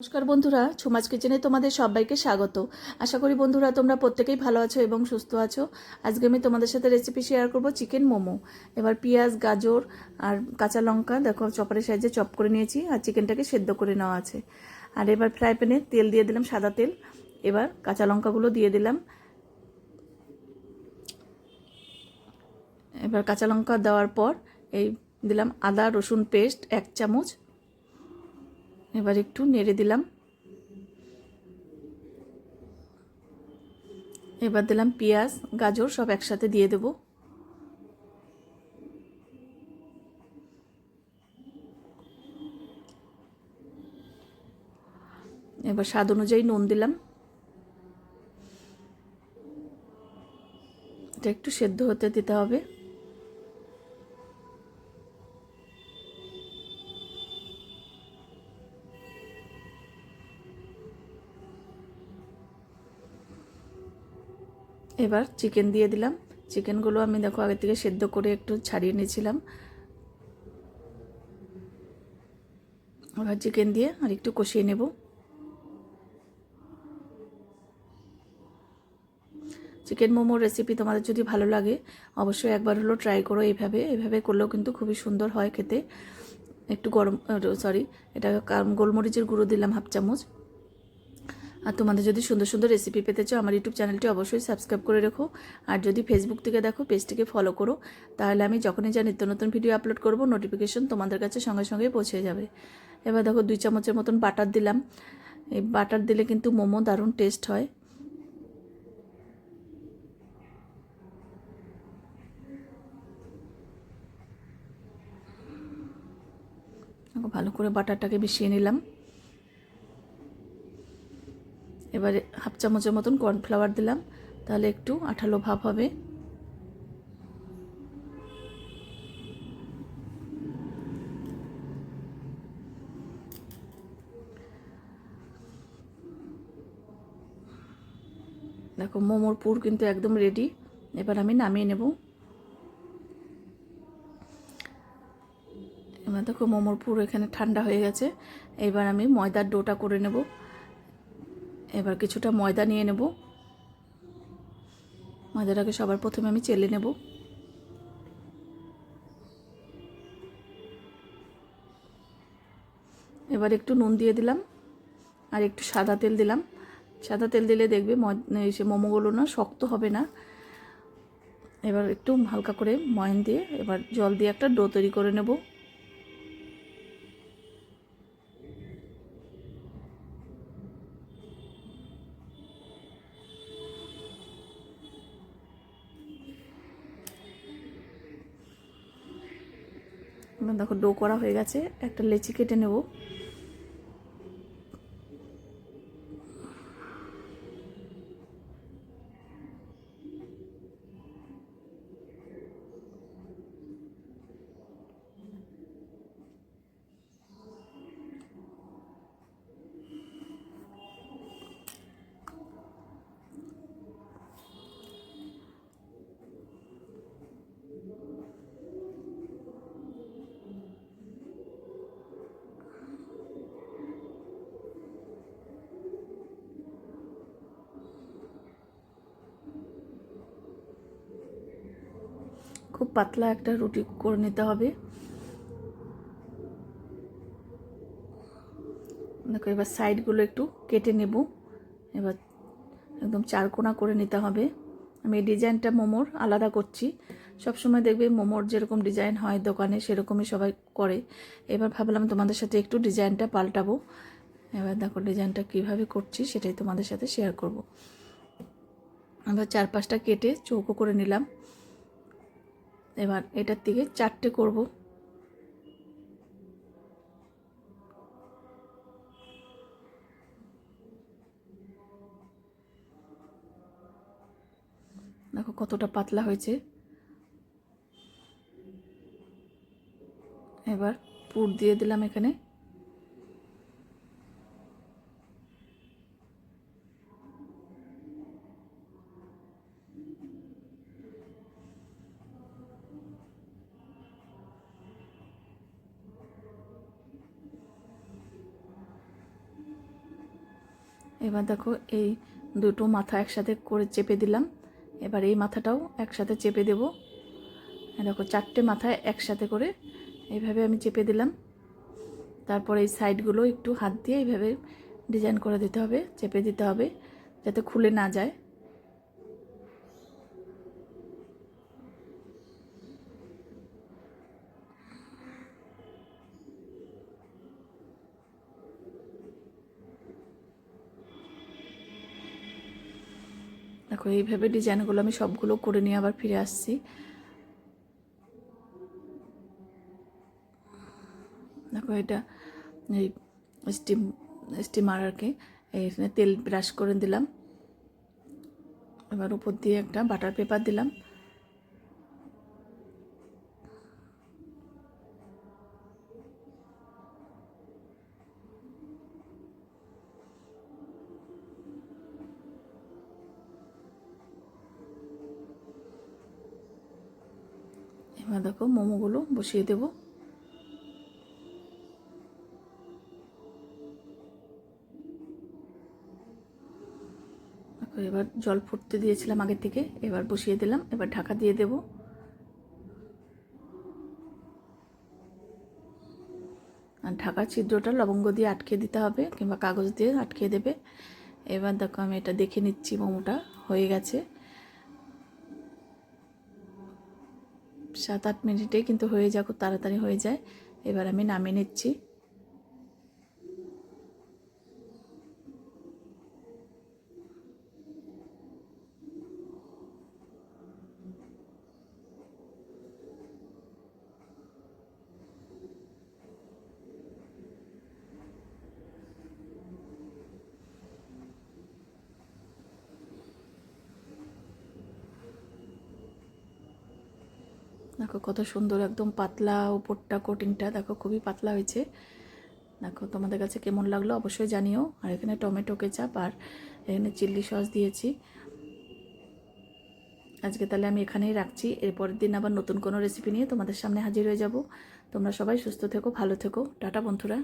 নমস্কার বন্ধুরা ছুমাজ কিচেনে তোমাদের সবাইকে স্বাগত। আশা করি বন্ধুরা তোমরা প্রত্যেকেই ভালো আছো এবং সুস্থ আছো। আজকে আমি তোমাদের সাথে রেসিপি শেয়ার করব চিকেন মোমো। এবার পেঁয়াজ, গাজর আর কাঁচা লঙ্কা, দেখো চপারের সাহায্যে চপ করে নিয়েছি আর চিকেনটাকে সেদ্ধ করে নেওয়া আছে। আর এবার ফ্রাই প্যানে তেল দিয়ে দিলাম সাদা তেল। এবার কাঁচা লঙ্কাগুলো দিয়ে দিলাম। এবার কাঁচা লঙ্কা দেওয়ার পর এই দিলাম আদা, রসুন পেস্ট এক চামচ। এবার একটু নেড়ে দিলাম। এবার দিলাম পেঁয়াজ, গাজর সব একসাথে দিয়ে দেব। এবার স্বাদ অনুযায়ী নুন দিলাম। এটা একটু সেদ্ধ হতে দিতে হবে। এবার চিকেন দিয়ে দিলাম। চিকেনগুলো আমি দেখো আগে থেকে সেদ্ধ করে একটু ছাড়িয়ে নিয়েছিলাম। এবার চিকেন দিয়ে আর একটু কষিয়ে নেব। চিকেন মোমোর রেসিপি তোমাদের যদি ভালো লাগে, অবশ্যই একবার হলো ট্রাই করো এইভাবে। এভাবে করলেও কিন্তু খুবই সুন্দর হয় খেতে। একটু গরম সরি এটা গোলমরিচের গুঁড়ো দিলাম হাফ চামচ। আর তোমাদের যদি সুন্দর সুন্দর রেসিপি পেতে চাও, আমার ইউটিউব চ্যানেলটি অবশ্যই সাবস্ক্রাইব করে রেখো। আর যদি ফেসবুক থেকে দেখো পেজটিকে ফলো করো, তাহলে আমি যখনই যা নিত্য নতুন ভিডিও আপলোড করব নোটিফিকেশন তোমাদের কাছে সঙ্গে সঙ্গে পৌঁছে যাবে। এবার দেখো, দুই চামচের মতন বাটার দিলাম। এই বাটার দিলে কিন্তু মোমো দারুণ টেস্ট হয়। ভালো করে বাটারটাকে মিশিয়ে নিলাম। এবারে হাফ চামচের মতন কর্নফ্লাওয়ার দিলাম, তাহলে একটু আঠালো ভাব হবে। দেখো, মোমোর পুর কিন্তু একদম রেডি এবার আমি নামিয়ে নেব। এবার দেখো, মোমোর পুর এখানে ঠান্ডা হয়ে গেছে। এবার আমি ময়দার ডোটা করে নেব। এবার কিছুটা ময়দা নিয়ে নেব। ময়দাটাকে সবার প্রথমে আমি চেলে নেব। এবার একটু নুন দিয়ে দিলাম আর একটু সাদা তেল দিলাম। সাদা তেল দিলে দেখবে সে মোমোগুলো না শক্ত হবে না। এবার একটু হালকা করে ময়ন দিয়ে এবার জল দিয়ে একটা ডো তৈরি করে নেব। দেখো ডো করা হয়ে গেছে। একটা লেচি কেটে নেব। খুব পাতলা একটা রুটি করে নিতে হবে। দেখো, এবার সাইডগুলো একটু কেটে নেব। এবার একদম চারকোনা করে নিতে হবে। আমি এই ডিজাইনটা মোমোর আলাদা করছি। সবসময় দেখবে মোমোর যেরকম ডিজাইন হয় দোকানে, সেরকমই সবাই করে। এবার ভাবলাম তোমাদের সাথে একটু ডিজাইনটা পাল্টাবো। এবার দেখো ডিজাইনটা কীভাবে করছি, সেটাই তোমাদের সাথে শেয়ার করব। এবার চার পাঁচটা কেটে চৌকো করে নিলাম। এবার এটার থেকে চারটে করব। দেখো কতটা পাতলা হয়েছে। এবার পুর দিয়ে দিলাম এখানে। এবার দেখো এই দুটো মাথা একসাথে করে চেপে দিলাম। এবার এই মাথাটাও একসাথে চেপে দেব। দেখো চারটে মাথা একসাথে করে এইভাবে আমি চেপে দিলাম। তারপর এই সাইডগুলো একটু হাত দিয়ে এইভাবে ডিজাইন করে দিতে হবে, চেপে দিতে হবে, যাতে খুলে না যায়। দেখো, এইভাবে ডিজাইনগুলো আমি সবগুলো করে নিয়ে আবার ফিরে আসছি। দেখো, এটা এই স্টিম স্টিমার আর কি, এখানে তেল ব্রাশ করে দিলাম। এবার উপর দিয়ে একটা বাটার পেপার দিলাম। এবার দেখো, মোমোগুলো বসিয়ে দেবো। এবার জল ফুটতে দিয়েছিলাম আগের থেকে, এবার বসিয়ে দিলাম, এবার ঢাকা দিয়ে দেব। আর ঢাকার ছিদ্রটা লবঙ্গ দিয়ে আটকে দিতে হবে, কিংবা কাগজ দিয়ে আটকে দেবে। এবার দেখো, আমি এটা দেখে নিচ্ছি, মোমোটা হয়ে গেছে। সাত আট মিনিটে কিন্তু হয়ে যায় খুব তাড়াতাড়ি হয়ে যায়। এবার আমি নামিয়ে নিচ্ছি। দেখো কত সুন্দর একদম পাতলা ওপরটা কোটিংটা দেখো খুবই পাতলা হয়েছে। দেখো তোমাদের কাছে কেমন লাগল অবশ্যই জানিও। আর এখানে টমেটো কেচাপ আর এখানে চিল্লি সস দিয়েছি। আজকে তাহলে আমি এখানেই রাখছি। এরপরের দিন আবার নতুন কোনো রেসিপি নিয়ে তোমাদের সামনে হাজির হয়ে যাব। তোমরা সবাই সুস্থ থেকো, ভালো থেকো। টাটা বন্ধুরা।